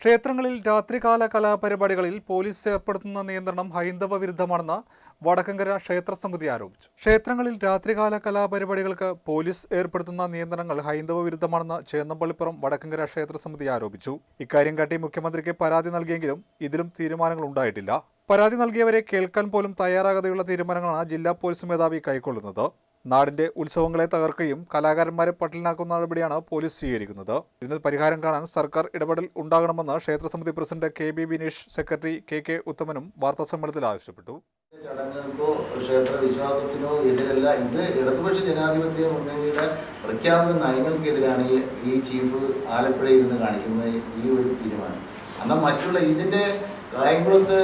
ക്ഷേത്രങ്ങളിൽ രാത്രികാല കലാപരിപാടികളിൽ പോലീസ് ഏർപ്പെടുത്തുന്ന നിയന്ത്രണം ഹൈന്ദവ വിരുദ്ധമാണെന്ന് വടക്കങ്കര ക്ഷേത്ര സമിതി ആരോപിച്ചു. ക്ഷേത്രങ്ങളിൽ രാത്രികാല കലാപരിപാടികൾക്ക് പോലീസ് ഏർപ്പെടുത്തുന്ന നിയന്ത്രണങ്ങൾ ഹൈന്ദവ വിരുദ്ധമാണെന്ന് ചേന്നമ്പള്ളിപ്പുറം വടക്കങ്കര ക്ഷേത്ര സമിതി ആരോപിച്ചു. ഇക്കാര്യം കാട്ടി മുഖ്യമന്ത്രിക്ക് പരാതി നൽകിയെങ്കിലും ഇതിലും തീരുമാനങ്ങൾ ഉണ്ടായിട്ടില്ല. പരാതി നൽകിയവരെ കേൾക്കാൻ പോലും തയ്യാറാകാതെയുള്ള തീരുമാനങ്ങളാണ് ജില്ലാ പോലീസ് മേധാവി കൈക്കൊള്ളുന്നത്. നാടിന്റെ ഉത്സവങ്ങളെ തകർക്കുകയും കലാകാരന്മാരെ പട്ടിലാക്കുന്ന നടപടിയാണ് പോലീസ് സ്വീകരിക്കുന്നത്. ഇതിന് പരിഹാരം കാണാൻ സർക്കാർ ഇടപെടൽ ഉണ്ടാകണമെന്ന് ക്ഷേത്രസമിതി president K B Bineesh secretary K K ഉത്തമനും വാർത്താസമ്മേളനത്തിൽ ആവശ്യപ്പെട്ടു. ചടങ്ങുകൾക്കോ ക്ഷേത്ര വിശ്വാസത്തിനോ എതിരല്ല. ഇത് ഇടതുപക്ഷ ജനാധിപത്യ മുന്നണിയുടെ പ്രഖ്യാപിത നയങ്ങൾക്കെതിരാണ് ഈ ചീഫ് ആലപ്പുഴയിൽ നിന്ന് കാണിക്കുന്നത് ഈ ഒരു തീരുമാനം. എന്നാൽ മറ്റുള്ള ഇതിന്റെ കായംകുളത്ത്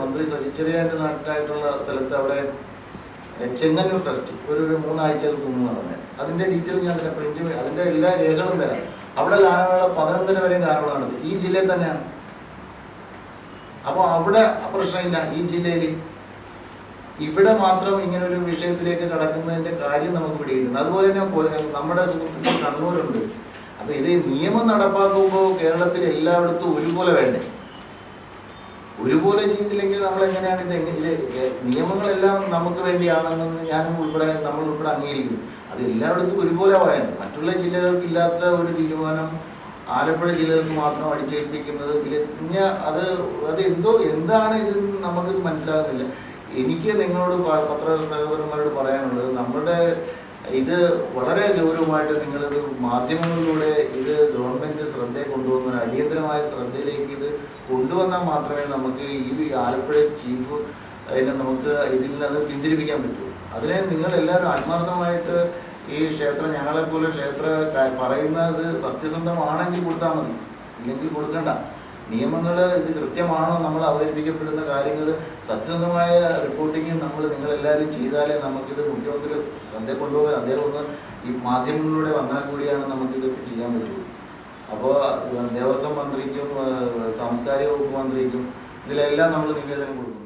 മന്ത്രി സജിച്ചെറിയാന്റെ നാട്ടിലായിട്ടുള്ള സ്ഥലത്ത് അവിടെ ചെങ്ങന്നൂർ ഫെസ്റ്റ്. ഒരു ഒരു മൂന്നാഴ്ചകൾക്ക് മുമ്പ് നടന്നത് അതിന്റെ ഡീറ്റെയിൽ ഞാൻ തന്നെ പ്രിന്റ് അതിന്റെ എല്ലാ രേഖകളും തരാം. അവിടെ ഗാനമേള പതിനൊന്നര വരെ ഗാനമേള നടത്തി. ഈ ജില്ലയിൽ തന്നെയാണ്. അപ്പോൾ അവിടെ പ്രശ്നമില്ല. ഈ ജില്ലയിൽ ഇവിടെ മാത്രം ഇങ്ങനെ ഒരു വിഷയത്തിലേക്ക് കടക്കുന്നതിന്റെ കാര്യം നമുക്ക് പിടികിട്ടുന്നു അതുപോലെ തന്നെ നമ്മുടെ സുഹൃത്തുക്കൾ കണ്ണൂരുണ്ട്. അപ്പൊ ഇത് നിയമം നടപ്പാക്കുമ്പോൾ കേരളത്തിൽ എല്ലായിടത്തും ഒരുപോലെ വേണ്ടേ? ഒരുപോലെ ചെയ്തില്ലെങ്കിൽ നമ്മൾ എങ്ങനെയാണ് ഇത് എങ്ങനെ നിയമങ്ങളെല്ലാം നമുക്ക് വേണ്ടിയാണെന്ന് ഞാനും ഉൾപ്പെടെ നമ്മൾ ഉൾപ്പെടെ അംഗീകരിക്കും അത് എല്ലായിടത്തും ഒരുപോലെ പറയണം മറ്റുള്ള ജില്ലകൾക്ക് ഇല്ലാത്ത ഒരു തീരുമാനം ആലപ്പുഴ ജില്ലകൾക്ക് മാത്രം അടിച്ചേൽപ്പിക്കുന്നത് തികഞ്ഞ അത് അത് എന്തോ എന്താണ് ഇത് നമുക്ക് മനസ്സിലാകുന്നില്ല. എനിക്ക് നിങ്ങളോട് പത്ര സഹോദരന്മാരോട് പറയാനുള്ളത് നമ്മുടെ ഇത് വളരെ ഗൗരവമായിട്ട് നിങ്ങളിത് മാധ്യമങ്ങളിലൂടെ ഇത് ഗവൺമെന്റ് ശ്രദ്ധയെ കൊണ്ടുവന്ന അടിയന്തരമായ ശ്രദ്ധയിലേക്ക് ഇത് കൊണ്ടുവന്നാൽ മാത്രമേ നമുക്ക് ഈ ആലപ്പുഴ ചീഫ് അതിനെ നമുക്ക് ഇതിൽ നിന്ന് പിന്തിരിപ്പിക്കാൻ പറ്റൂ. അതിനെ നിങ്ങൾ എല്ലാവരും ആത്മാർത്ഥമായിട്ട് ഈ ക്ഷേത്രം ഞങ്ങളെപ്പോലെ ക്ഷേത്ര പറയുന്നത് സത്യസന്ധമാണെങ്കിൽ കൊടുത്താൽ മതി. ഇല്ലെങ്കിൽ കൊടുക്കണ്ട. നിയമങ്ങൾ ഇത് കൃത്യമാണോ? നമ്മൾ അവതരിപ്പിക്കപ്പെടുന്ന കാര്യങ്ങൾ സത്യസന്ധമായ റിപ്പോർട്ടിങ് നമ്മൾ നിങ്ങളെല്ലാവരും ചെയ്താലേ നമുക്കിത് മുഖ്യമന്ത്രി ശ്രദ്ധ കൊണ്ടുപോകാൻ അദ്ദേഹം ഒന്ന് ഈ മാധ്യമങ്ങളിലൂടെ വന്നാൽ കൂടിയാണ് നമുക്കിതൊക്കെ ചെയ്യാൻ പറ്റുള്ളൂ അപ്പോൾ ദേവസ്വം മന്ത്രിക്കും സാംസ്കാരിക വകുപ്പ് മന്ത്രിക്കും ഇതിലെല്ലാം നമ്മൾ നിവേദനം കൊടുക്കും.